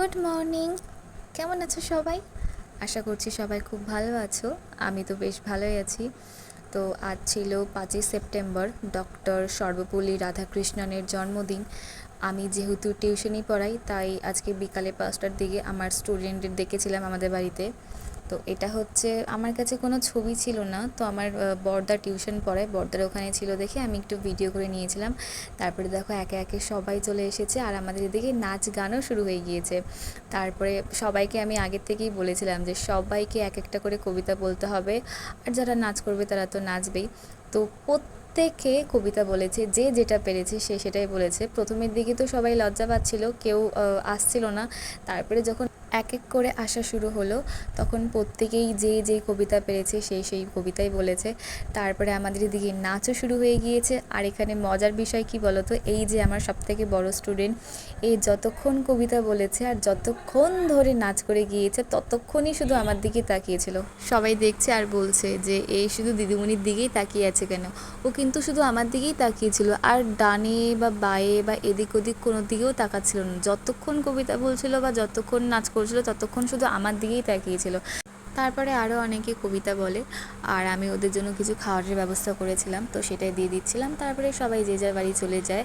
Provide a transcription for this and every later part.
Good morning কেমন আছো সবাই? আশা করছি সবাই খুব ভালো আছো। আমি তো বেশ ভালোই আছি। তো আজ ছিল পাঁচই সেপ্টেম্বর, ডক্টর সর্বপল্লী রাধাকৃষ্ণনের জন্মদিন। আমি যেহেতু টিউশনই পড়াই, তাই আজকে বিকালে পাঁচটার দিকে আমার স্টুডেন্টদের দেখেছিলাম আমাদের বাড়িতে। তো এটা হচ্ছে, আমার কাছে কোনো ছবি ছিল না। তো আমার বর্দা টিউশন পড়ায়, বর্দার ওখানে ছিল দেখে আমি একটু ভিডিও করে নিয়েছিলাম। তারপরে দেখো একে একে সবাই চলে এসেছে আর আমাদের এদিকে নাচ গানও শুরু হয়ে গিয়েছে। তারপরে সবাইকে আমি আগের থেকেই বলেছিলাম যে সবাইকে এক একটা করে কবিতা বলতে হবে। আর যারা নাচ করবে তারা তো নাচবেই। তো প্রত্যেকে কবিতা বলেছে, যে যেটা পেরেছে সে সেটাই বলেছে। প্রথমের দিকে তো সবাই লজ্জা পাচ্ছিল, কেউ আসছিল না। তারপরে যখন এক এক করে আসা শুরু হলো। তখন প্রত্যেকেই যে যে কবিতা পেরেছে সেই সেই কবিতাই বলেছে। তারপরে আমাদের এদিকে নাচও শুরু হয়ে গিয়েছে। আর এখানে মজার বিষয় কি বলতো? এই যে আমার সবথেকে বড় স্টুডেন্ট এই যতক্ষণ কবিতা বলেছে আর যতক্ষণ ধরে নাচ করে গিয়েছে, ততক্ষণই শুধু আমার দিকে তাকিয়েছিল। সবাই দেখছে আর বলছে যে এই শুধু দিদিমণির দিকেই তাকিয়ে আছে কেন? ও কিন্তু শুধু আমার দিকেই তাকিয়েছিল। আর ডানে বা বায়ে বা এদিক ওদিক কোনো দিকেও তাকাচ্ছিল না। যতক্ষণ কবিতা বলছিল বা যতক্ষণ নাচ করছিল ততক্ষণ শুধু আমার দিকেই তাকিয়েছিল। তারপরে আরও অনেকে কবিতা বলে, আর আমি ওদের জন্য কিছু খাওয়ারের ব্যবস্থা করেছিলাম, তো সেটাই দিয়ে দিচ্ছিলাম। তারপরে সবাই যে যার বাড়ি চলে যায়।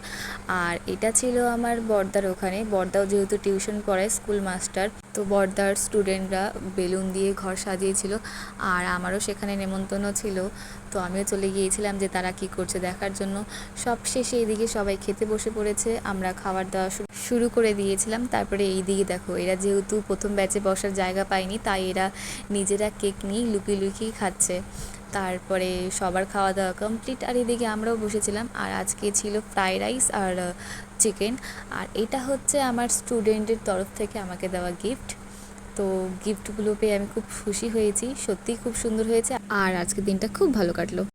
আর এটা ছিল আমার বর্দার ওখানে। বর্দাও যেহেতু টিউশন পড়ায় স্কুল মাস্টার, তো বর্দার স্টুডেন্টরা বেলুন দিয়ে ঘর সাজিয়েছিল, আর আমারও সেখানে নেমন্তন্ন ছিল। তো আমিও চলে গিয়েছিলাম যে তারা কি করছে দেখার জন্য। সব শেষে এদিকে সবাই খেতে বসে পড়েছে। আমরা খাবার দাওয়া শুরু করে দিয়েছিলাম। তারপরে এই দিকে দেখো, এরা যেহেতু প্রথম ব্যাচে বসার জায়গা পায়নি, তাই এরা নিজেরা কেক নিয়ে লুকিয়ে লুকিয়ে খাচ্ছে। তারপরে সবার খাওয়া দাওয়া কমপ্লিট আর এদিকে আমরাও বসেছিলাম। আর আজকে ছিল ফ্রাইড রাইস আর চিকেন আর এটা হচ্ছে আমার স্টুডেন্টের তরফ থেকে আমাকে দেওয়া গিফট তো গিফটগুলো পেয়ে আমি খুব খুশি হয়েছি। সত্যিই খুব সুন্দর হয়েছে। আর আজকে দিনটা খুব ভালো কাটলো।